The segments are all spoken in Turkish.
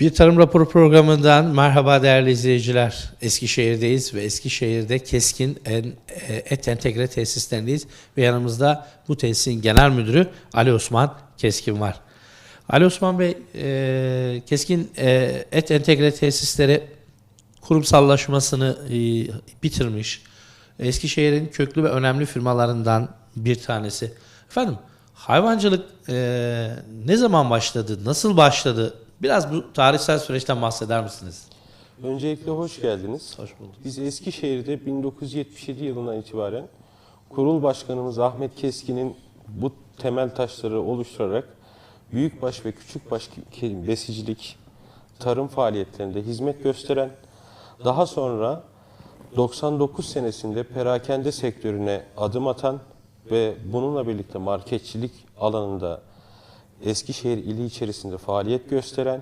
Bir Tarım Raporu programından merhaba değerli izleyiciler. Eskişehir'deyiz ve Eskişehir'de Keskin e, Et Entegre Tesislerindeyiz. Ve yanımızda bu tesisin genel müdürü Ali Osman Keskin var. Ali Osman Bey, e, Keskin e, Et Entegre Tesisleri kurumsallaşmasını e, bitirmiş. Eskişehir'in köklü ve önemli firmalarından bir tanesi. Efendim, hayvancılık e, ne zaman başladı, nasıl başladı? Biraz bu tarihsel süreçten bahseder misiniz? Öncelikle hoş geldiniz. Hoş bulduk. Biz Eskişehir'de 1977 yılından itibaren kurul başkanımız Ahmet Keskin'in bu temel taşları oluşturarak büyükbaş ve küçükbaş besicilik, tarım faaliyetlerinde hizmet gösteren, daha sonra 99 senesinde perakende sektörüne adım atan ve bununla birlikte marketçilik alanında Eskişehir ili içerisinde faaliyet gösteren,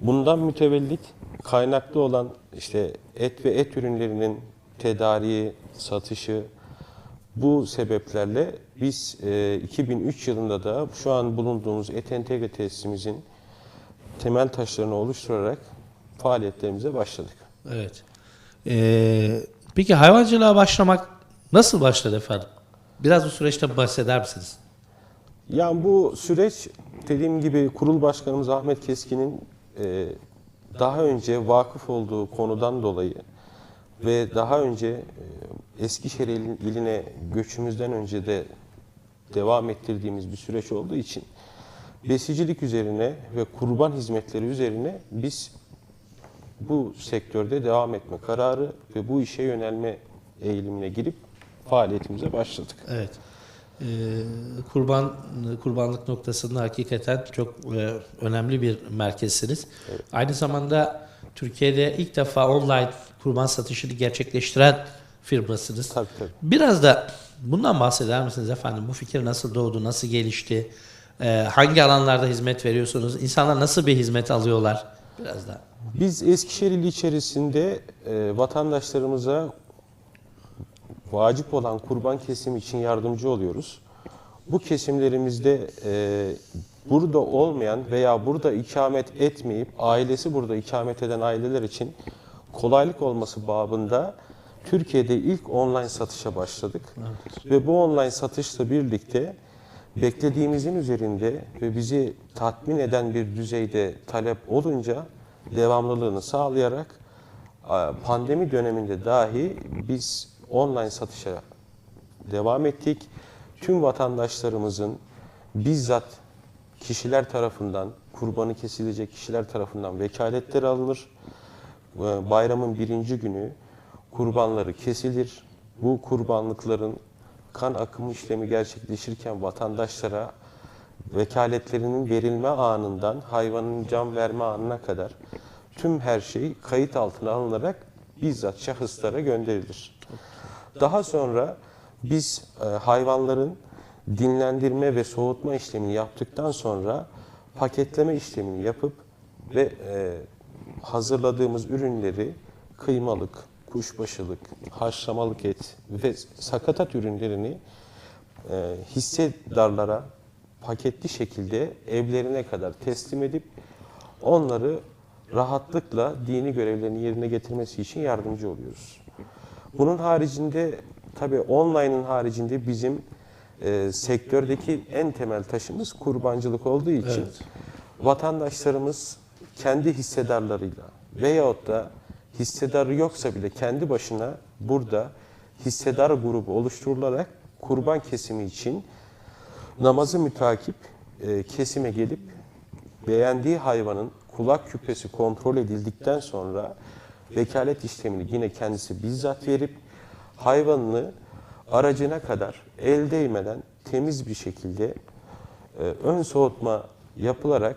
bundan mütevellit kaynaklı olan işte et ve et ürünlerinin tedariği, satışı bu sebeplerle biz e, 2003 yılında da şu an bulunduğumuz et entegre tesisimizin temel taşlarını oluşturarak faaliyetlerimize başladık. Evet. E, peki hayvancılığa başlamak nasıl başladı efendim? Biraz bu süreçten bahseder misiniz? Yani bu süreç dediğim gibi kurul başkanımız Ahmet Keskin'in e, daha önce vakıf olduğu konudan dolayı ve daha önce e, Eskişehir il- iline göçümüzden önce de devam ettirdiğimiz bir süreç olduğu için besicilik üzerine ve kurban hizmetleri üzerine biz bu sektörde devam etme kararı ve bu işe yönelme eğilimine girip faaliyetimize başladık. Evet. Ee, kurban kurbanlık noktasında hakikaten çok e, önemli bir merkezsiniz. Aynı zamanda Türkiye'de ilk defa online kurban satışını gerçekleştiren firmasınız. Tabii tabii. Biraz da bundan bahseder misiniz efendim? Bu fikir nasıl doğdu, nasıl gelişti? Ee, hangi alanlarda hizmet veriyorsunuz? İnsanlar nasıl bir hizmet alıyorlar? Biraz da. Biz Eskişehir ili içerisinde e, vatandaşlarımıza vacip olan kurban kesimi için yardımcı oluyoruz. Bu kesimlerimizde e, burada olmayan veya burada ikamet etmeyip ailesi burada ikamet eden aileler için kolaylık olması babında Türkiye'de ilk online satışa başladık. Ve bu online satışla birlikte beklediğimizin üzerinde ve bizi tatmin eden bir düzeyde talep olunca devamlılığını sağlayarak pandemi döneminde dahi biz online satışa devam ettik. Tüm vatandaşlarımızın bizzat kişiler tarafından, kurbanı kesilecek kişiler tarafından vekaletleri alınır. Ee, Bayramın birinci günü kurbanları kesilir. Bu kurbanlıkların kan akımı işlemi gerçekleşirken vatandaşlara vekaletlerinin verilme anından hayvanın can verme anına kadar tüm her şey kayıt altına alınarak bizzat şahıslara gönderilir. Daha sonra biz e, hayvanların dinlendirme ve soğutma işlemini yaptıktan sonra paketleme işlemini yapıp ve e, hazırladığımız ürünleri kıymalık, kuşbaşılık, haşlamalık et ve sakatat ürünlerini e, hissedarlara paketli şekilde evlerine kadar teslim edip onları rahatlıkla dini görevlerini yerine getirmesi için yardımcı oluyoruz. Bunun haricinde tabii online'ın haricinde bizim e, sektördeki en temel taşımız kurbancılık olduğu için Evet. vatandaşlarımız kendi hissedarlarıyla veyahut da hissedarı yoksa bile kendi başına burada hissedar grubu oluşturularak kurban kesimi için namazı mütakip e, kesime gelip beğendiği hayvanın kulak küpesi kontrol edildikten sonra vekalet işlemini yine kendisi bizzat verip hayvanını aracına kadar el değmeden temiz bir şekilde e, ön soğutma yapılarak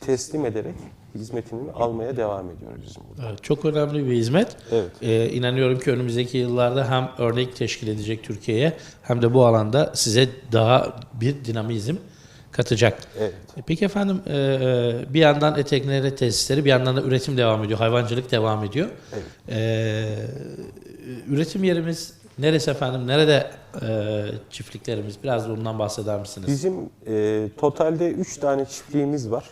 teslim ederek hizmetini almaya devam ediyoruz bizim burada. Evet, çok önemli bir hizmet. Evet. Ee, inanıyorum ki önümüzdeki yıllarda hem örnek teşkil edecek Türkiye'ye hem de bu alanda size daha bir dinamizm katacak. Evet. E, Peki efendim e, e, bir yandan eteknere tesisleri bir yandan da üretim devam ediyor. Hayvancılık devam ediyor. Evet. Üretim yerimiz neresi efendim? Nerede çiftliklerimiz? Biraz da ondan bahseder misiniz? Bizim e, totalde 3 tane çiftliğimiz var.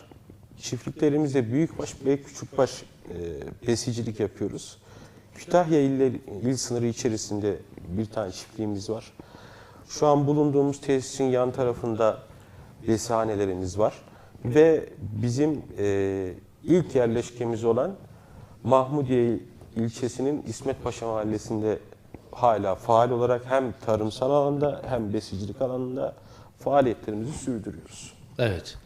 Çiftliklerimizde büyükbaş ve küçükbaş e, besicilik yapıyoruz. Kütahya il, il sınırı içerisinde bir tane çiftliğimiz var. Şu an bulunduğumuz tesisin yan tarafında besihanelerimiz var. Ve bizim e, ilk yerleşkemiz olan Mahmudiye ilçesinin İsmet Paşa mahallesinde hala faal olarak hem tarımsal alanda hem besicilik alanında faaliyetlerimizi sürdürüyoruz. Evet.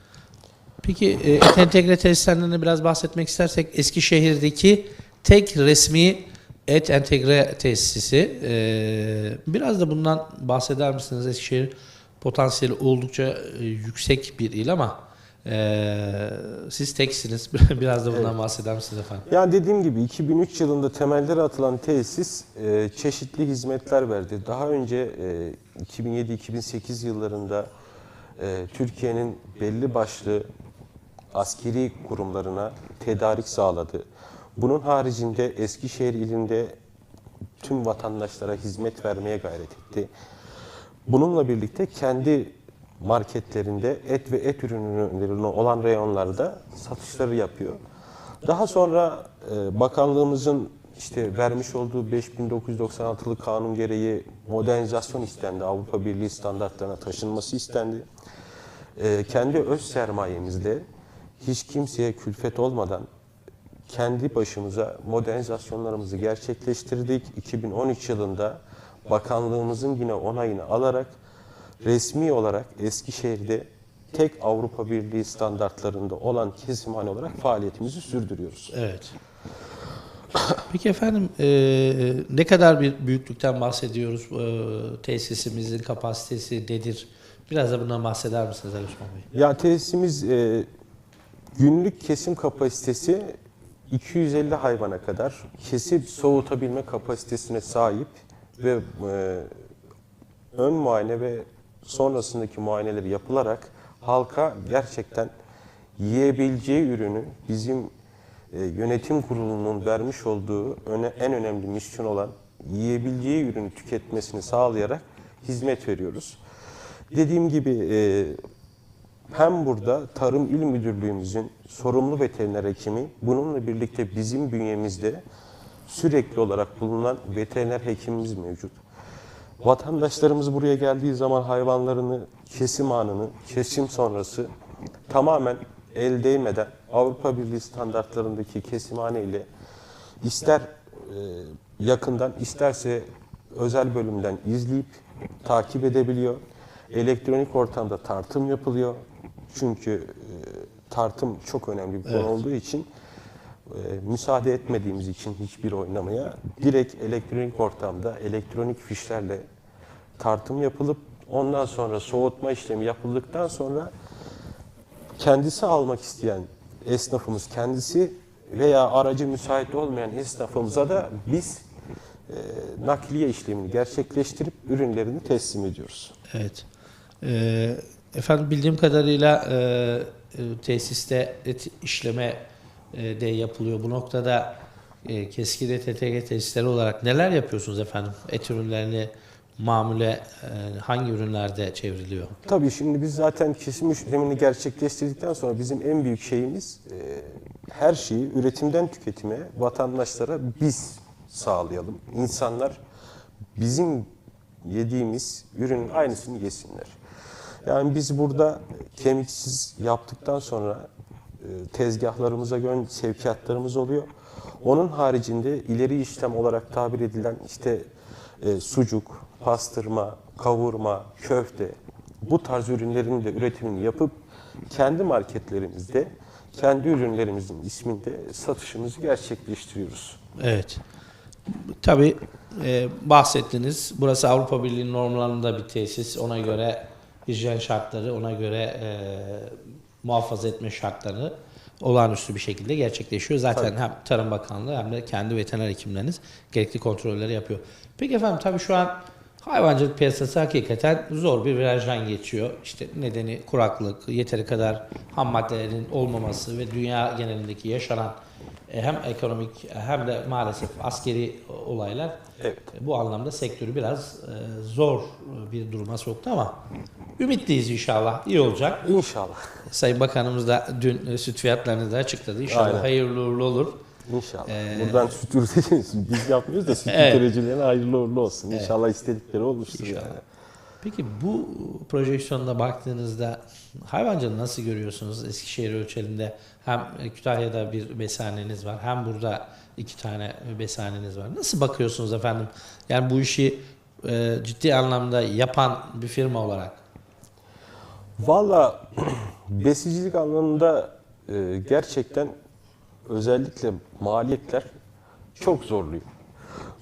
Peki e, et entegre tesislerinden de biraz bahsetmek istersek Eskişehir'deki tek resmi et entegre tesisi. E, biraz da bundan bahseder misiniz? Eskişehir potansiyeli oldukça e, yüksek bir il ama e, siz teksiniz. biraz da bundan bahseder misiniz efendim? Yani dediğim gibi 2003 yılında temelleri atılan tesis e, çeşitli hizmetler verdi. Daha önce e, 2007-2008 yıllarında e, Türkiye'nin belli başlı askeri kurumlarına tedarik sağladı. Bunun haricinde Eskişehir ilinde tüm vatandaşlara hizmet vermeye gayret etti. Bununla birlikte kendi marketlerinde et ve et ürünlerine olan reyonlarda satışları yapıyor. Daha sonra e, bakanlığımızın işte vermiş olduğu 5996'lı kanun gereği modernizasyon istendi. Avrupa Birliği standartlarına taşınması istendi. E, kendi öz sermayemizle hiç kimseye külfet olmadan kendi başımıza modernizasyonlarımızı gerçekleştirdik. 2013 yılında bakanlığımızın yine onayını alarak resmi olarak Eskişehir'de tek Avrupa Birliği standartlarında olan kesimhane olarak faaliyetimizi sürdürüyoruz. Evet. Peki efendim e, ne kadar bir büyüklükten bahsediyoruz? E, tesisimizin kapasitesi nedir? Biraz da bundan bahseder misiniz Ali Osman Bey? Ya tesisimiz e, günlük kesim kapasitesi 250 hayvana kadar kesip soğutabilme kapasitesine sahip ve e, ön muayene ve sonrasındaki muayeneleri yapılarak halka gerçekten yiyebileceği ürünü bizim e, yönetim kurulunun vermiş olduğu öne, en önemli misyon olan yiyebileceği ürünü tüketmesini sağlayarak hizmet veriyoruz. Dediğim gibi e, hem burada Tarım İl Müdürlüğümüzün sorumlu veteriner hekimi, bununla birlikte bizim bünyemizde sürekli olarak bulunan veteriner hekimimiz mevcut. Vatandaşlarımız buraya geldiği zaman hayvanlarını kesim anını, kesim sonrası tamamen el değmeden Avrupa Birliği standartlarındaki kesimhane ile ister e, yakından isterse özel bölümden izleyip takip edebiliyor. Elektronik ortamda tartım yapılıyor. Çünkü e, tartım çok önemli bir konu Evet. olduğu için müsaade etmediğimiz için hiçbir oynamaya direkt elektronik ortamda elektronik fişlerle tartım yapılıp ondan sonra soğutma işlemi yapıldıktan sonra kendisi almak isteyen esnafımız kendisi veya aracı müsait olmayan esnafımıza da biz e, nakliye işlemini gerçekleştirip ürünlerini teslim ediyoruz. Evet. E, efendim bildiğim kadarıyla e, e, tesiste et işleme e, de yapılıyor. Bu noktada e, keskin et ETG tesisleri olarak neler yapıyorsunuz efendim? Et ürünlerini mamule e, hangi ürünlerde çevriliyor? Tabii şimdi biz zaten kesim işlemini gerçekleştirdikten sonra bizim en büyük şeyimiz e, her şeyi üretimden tüketime vatandaşlara biz sağlayalım. İnsanlar bizim yediğimiz ürünün aynısını yesinler. Yani biz burada kemiksiz yaptıktan sonra e, tezgahlarımıza gön sevkiyatlarımız oluyor. Onun haricinde ileri işlem olarak tabir edilen işte e, sucuk, pastırma, kavurma, köfte bu tarz ürünlerin de üretimini yapıp kendi marketlerimizde kendi ürünlerimizin isminde satışımızı gerçekleştiriyoruz. Evet. Tabii e, bahsettiniz. Burası Avrupa Birliği normlarında bir tesis. Ona göre hijyen şartları, ona göre e, muhafaza etme şartları olağanüstü bir şekilde gerçekleşiyor. Zaten hem Tarım Bakanlığı hem de kendi veteriner hekimleriniz gerekli kontrolleri yapıyor. Peki efendim tabii şu an hayvancılık piyasası hakikaten zor bir virajdan geçiyor. İşte nedeni kuraklık, yeteri kadar ham maddelerin olmaması ve dünya genelindeki yaşanan e, hem ekonomik hem de maalesef askeri olaylar Evet. bu anlamda sektörü biraz e, zor bir duruma soktu ama Ümitliyiz inşallah. İyi olacak. İnşallah. Sayın Bakanımız da dün e, süt fiyatlarını da açıkladı. İnşallah Aynen. hayırlı uğurlu olur. İnşallah. Ee, Buradan süt üreticisi biz yapmıyoruz da süt Evet. üreticilerine hayırlı uğurlu olsun. İnşallah istedikleri olmuştur İnşallah. yani. Peki bu projeksiyonda baktığınızda hayvancılığı nasıl görüyorsunuz Eskişehir ölçeğinde? Hem Kütahya'da bir besaneniz var hem burada iki tane besaneniz var. Nasıl bakıyorsunuz efendim? Yani bu işi e, ciddi anlamda yapan bir firma olarak. Valla besicilik anlamında e, gerçekten özellikle maliyetler çok zorluyor.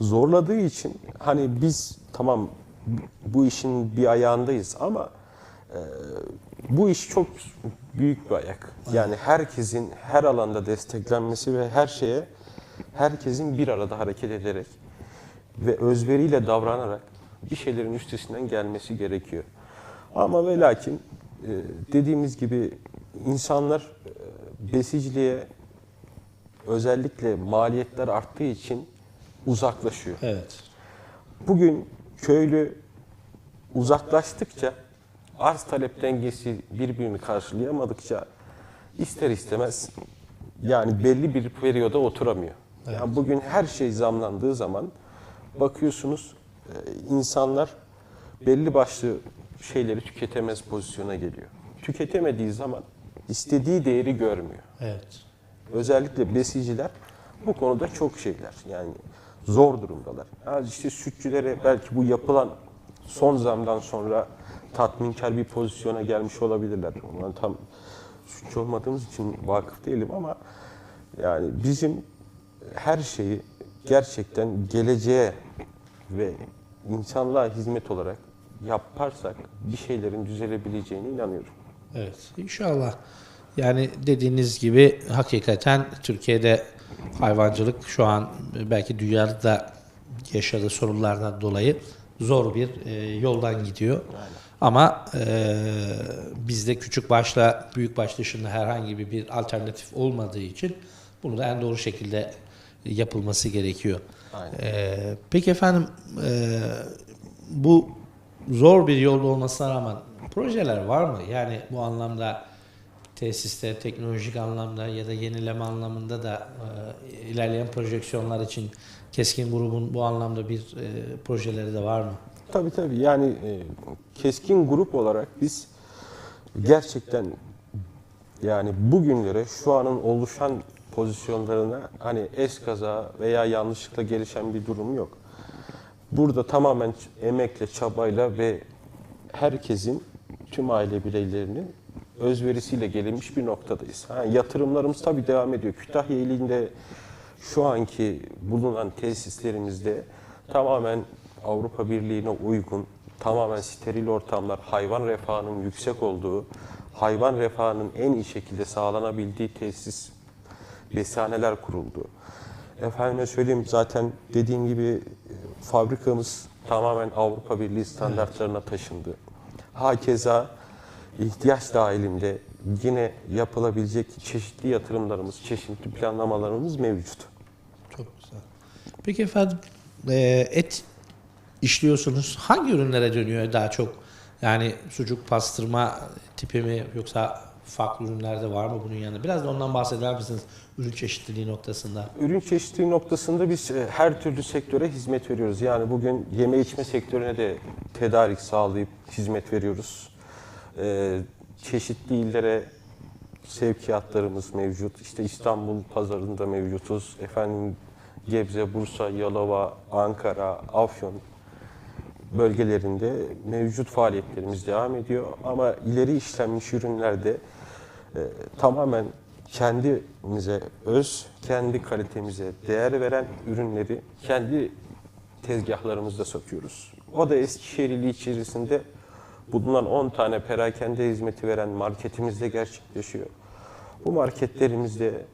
Zorladığı için hani biz tamam bu işin bir ayağındayız ama e, bu iş çok büyük bir ayak. Yani herkesin her alanda desteklenmesi ve her şeye herkesin bir arada hareket ederek ve özveriyle davranarak bir şeylerin üstesinden gelmesi gerekiyor. Ama ve lakin dediğimiz gibi insanlar e, besiciliğe özellikle maliyetler arttığı için uzaklaşıyor. Evet. Bugün köylü uzaklaştıkça arz talep dengesi birbirini karşılayamadıkça ister istemez yani belli bir periyoda oturamıyor. Yani bugün her şey zamlandığı zaman bakıyorsunuz e, insanlar belli başlı şeyleri tüketemez pozisyona geliyor. Tüketemediği zaman istediği değeri görmüyor. Evet. Özellikle besiciler bu konuda çok şeyler. Yani zor durumdalar. Ha işte sütçülere belki bu yapılan son zamdan sonra tatminkar bir pozisyona gelmiş olabilirler. Ondan tam sütçü olmadığımız için vakıf değilim ama yani bizim her şeyi gerçekten geleceğe ve insanlığa hizmet olarak yaparsak bir şeylerin düzelebileceğine inanıyorum. Evet, inşallah. Yani dediğiniz gibi hakikaten Türkiye'de hayvancılık şu an belki dünyada yaşadığı sorunlardan dolayı zor bir e, yoldan gidiyor. Ama e, bizde küçük başla büyük baş dışında herhangi bir, bir alternatif olmadığı için bunu da en doğru şekilde yapılması gerekiyor. Aynen. E, peki efendim e, bu zor bir yolda olmasına rağmen projeler var mı? Yani bu anlamda tesiste teknolojik anlamda ya da yenileme anlamında da e, ilerleyen projeksiyonlar için Keskin grubun bu anlamda bir e, projeleri de var mı? Tabii tabii yani e, keskin grup olarak biz gerçekten yani bugünlere şu anın oluşan pozisyonlarına hani eskaza veya yanlışlıkla gelişen bir durum yok. Burada tamamen emekle, çabayla ve herkesin tüm aile bireylerinin özverisiyle gelinmiş bir noktadayız. Ha, yatırımlarımız tabii devam ediyor. Kütahya ilinde şu anki bulunan tesislerimizde tamamen Avrupa Birliği'ne uygun, tamamen steril ortamlar, hayvan refahının yüksek olduğu, hayvan refahının en iyi şekilde sağlanabildiği tesis, besaneler kuruldu. Efendime söyleyeyim zaten dediğim gibi e, fabrikamız tamamen Avrupa Birliği standartlarına taşındı. Hakeza ihtiyaç dahilinde yine yapılabilecek çeşitli yatırımlarımız, çeşitli planlamalarımız mevcut. Çok güzel. Peki efendim e, et işliyorsunuz. Hangi ürünlere dönüyor daha çok? Yani sucuk, pastırma tipi mi yoksa farklı ürünlerde var mı bunun yanında? Biraz da ondan bahseder misiniz ürün çeşitliliği noktasında? Ürün çeşitliliği noktasında biz e, her türlü sektöre hizmet veriyoruz. Yani bugün yeme içme sektörüne de tedarik sağlayıp hizmet veriyoruz. E, Çeşitli illere sevkiyatlarımız mevcut. İşte İstanbul pazarında mevcutuz. Efendim Gebze, Bursa, Yalova, Ankara, Afyon bölgelerinde mevcut faaliyetlerimiz devam ediyor. Ama ileri işlenmiş ürünlerde e, tamamen kendimize öz, kendi kalitemize değer veren ürünleri kendi tezgahlarımızda satıyoruz. O da Eskişehir ili içerisinde bulunan 10 tane perakende hizmeti veren marketimizde gerçekleşiyor. Bu marketlerimizde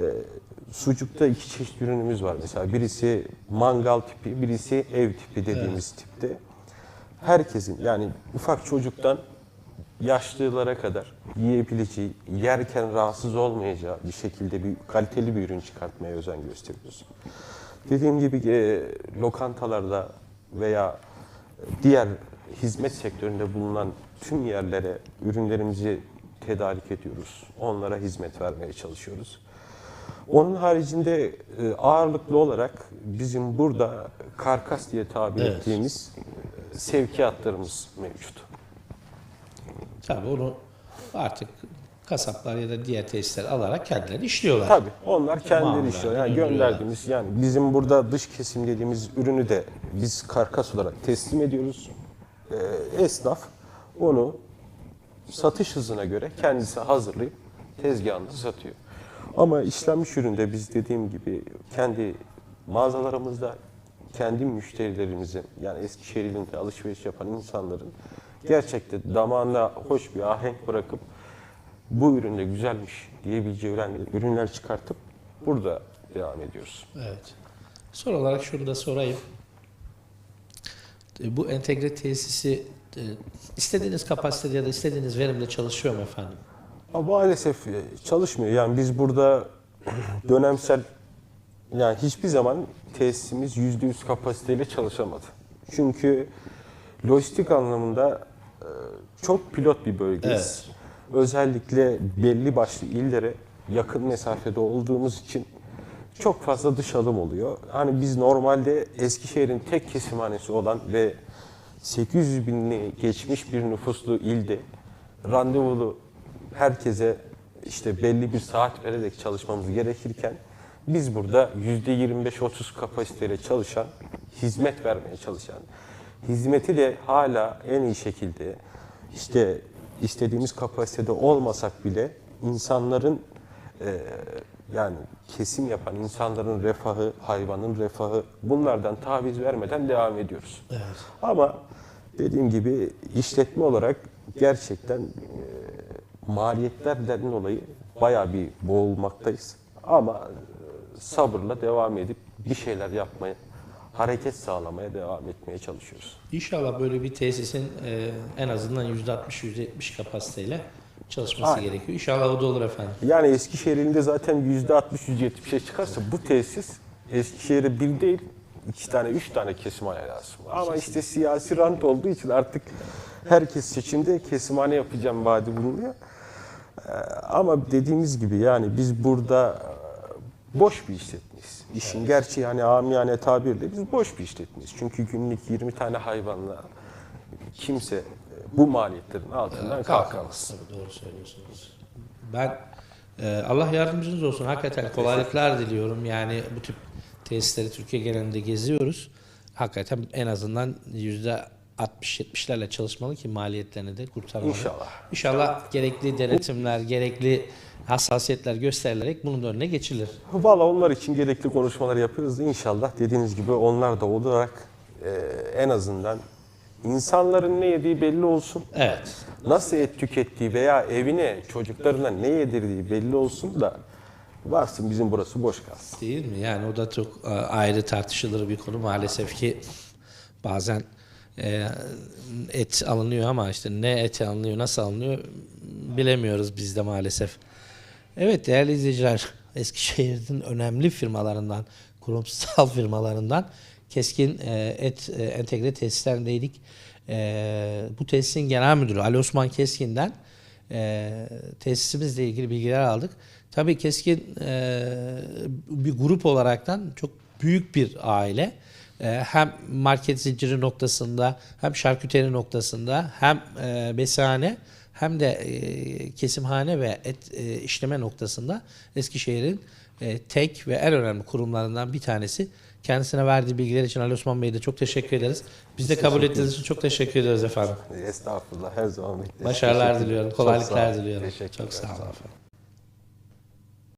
e, sucukta iki çeşit ürünümüz var mesela. Birisi mangal tipi, birisi ev tipi dediğimiz tipte. Herkesin yani ufak çocuktan yaşlılara kadar yiyebileceği, yerken rahatsız olmayacağı bir şekilde bir kaliteli bir ürün çıkartmaya özen gösteriyoruz. Dediğim gibi e, lokantalarda veya diğer hizmet sektöründe bulunan tüm yerlere ürünlerimizi tedarik ediyoruz. Onlara hizmet vermeye çalışıyoruz. Onun haricinde e, ağırlıklı olarak bizim burada karkas diye tabir Evet. ettiğimiz e, sevkiyatlarımız mevcut. Tabii onu artık kasaplar ya da diğer tesisler alarak kendileri işliyorlar. Tabii onlar kendileri işliyor. Yani gönderdiğimiz yani bizim burada dış kesim dediğimiz ürünü de biz karkas olarak teslim ediyoruz. Ee, esnaf onu satış hızına göre kendisi hazırlayıp tezgahında satıyor. Ama işlenmiş üründe biz dediğim gibi kendi mağazalarımızda kendi müşterilerimize yani Eskişehir ilinde alışveriş yapan insanların gerçekten damağına hoş bir ahenk bırakıp bu ürün de güzelmiş diyebileceği ürün- ürünler çıkartıp burada devam ediyoruz. Evet. Son olarak şunu da sorayım. E, Bu entegre tesisi e, istediğiniz kapasitede ya da istediğiniz verimde çalışıyor mu efendim? Maalesef e, çalışmıyor. Yani biz burada dönemsel yani hiçbir zaman tesisimiz %100 kapasiteyle çalışamadı. Çünkü lojistik anlamında çok pilot bir bölgeyiz. Özellikle belli başlı illere yakın mesafede olduğumuz için çok fazla dış alım oluyor. Hani biz normalde Eskişehir'in tek kesimhanesi olan ve 800 binini geçmiş bir nüfuslu ilde randevulu herkese işte belli bir saat vererek çalışmamız gerekirken biz burada %25-30 kapasiteyle çalışan, hizmet vermeye çalışan, hizmeti de hala en iyi şekilde işte istediğimiz kapasitede olmasak bile insanların e, yani kesim yapan insanların refahı, hayvanın refahı bunlardan taviz vermeden devam ediyoruz. Evet. Ama dediğim gibi işletme olarak gerçekten e, maliyetlerden dolayı bayağı bir boğulmaktayız. Ama e, sabırla devam edip bir şeyler yapmaya, hareket sağlamaya devam etmeye çalışıyoruz. İnşallah böyle bir tesisin e, en azından %60-%70 kapasiteyle çalışması Aynen. gerekiyor. İnşallah o da olur efendim. Yani Eskişehir ilinde zaten %60-%70'e çıkarsa bu tesis Eskişehir'e bir değil, iki tane, üç tane kesimhane lazım. Ama işte siyasi rant olduğu için artık herkes seçimde kesimhane yapacağım vaadi bulunuyor. Ee, Ama dediğimiz gibi yani biz burada e, boş bir işletmeyiz. İşin gerçeği hani amiyane tabirle biz boş bir işletmeyiz. Çünkü günlük 20 tane hayvanla kimse e, bu maliyetlerin altından kalkamaz. Tabii doğru söylüyorsunuz. Ben e, Allah yardımcınız olsun. Hakikaten kolaylıklar diliyorum. Yani bu tip tesisleri Türkiye genelinde geziyoruz. Hakikaten en azından yüzde 60-70'lerle çalışmalı ki maliyetlerini de kurtarmalı. İnşallah. İnşallah gerekli denetimler, gerekli hassasiyetler gösterilerek bunun da önüne geçilir. Valla onlar için gerekli konuşmalar yapıyoruz. İnşallah dediğiniz gibi onlar da olarak e, en azından insanların ne yediği belli olsun. Evet. Nasıl et tükettiği veya evine çocuklarına ne yedirdiği belli olsun da varsın bizim burası boş kalsın. Değil mi? Yani o da çok e, ayrı tartışılır bir konu. Maalesef ki bazen e, et alınıyor ama işte ne eti alınıyor, nasıl alınıyor bilemiyoruz biz de maalesef. Evet değerli izleyiciler, Eskişehir'in önemli firmalarından, kurumsal firmalarından Keskin e, Et e, Entegre Tesislerindeydik. Bu tesisin genel müdürü Ali Osman Keskin'den e, tesisimizle ilgili bilgiler aldık. Tabii Keskin bir grup olaraktan çok büyük bir aile. E, hem market zinciri noktasında, hem şarküteri noktasında, hem e, besihane, hem de e, kesimhane ve et e, işleme noktasında Eskişehir'in e, tek ve en önemli kurumlarından bir tanesi. Kendisine verdiği bilgiler için Ali Osman Bey'e de çok teşekkür ederiz. Biz de kabul ettiğiniz için çok teşekkür ediyoruz efendim. Estağfurullah her zaman bekleriz. Başarılar diliyorum, kolaylıklar diliyorum. Çok sağ olun efendim.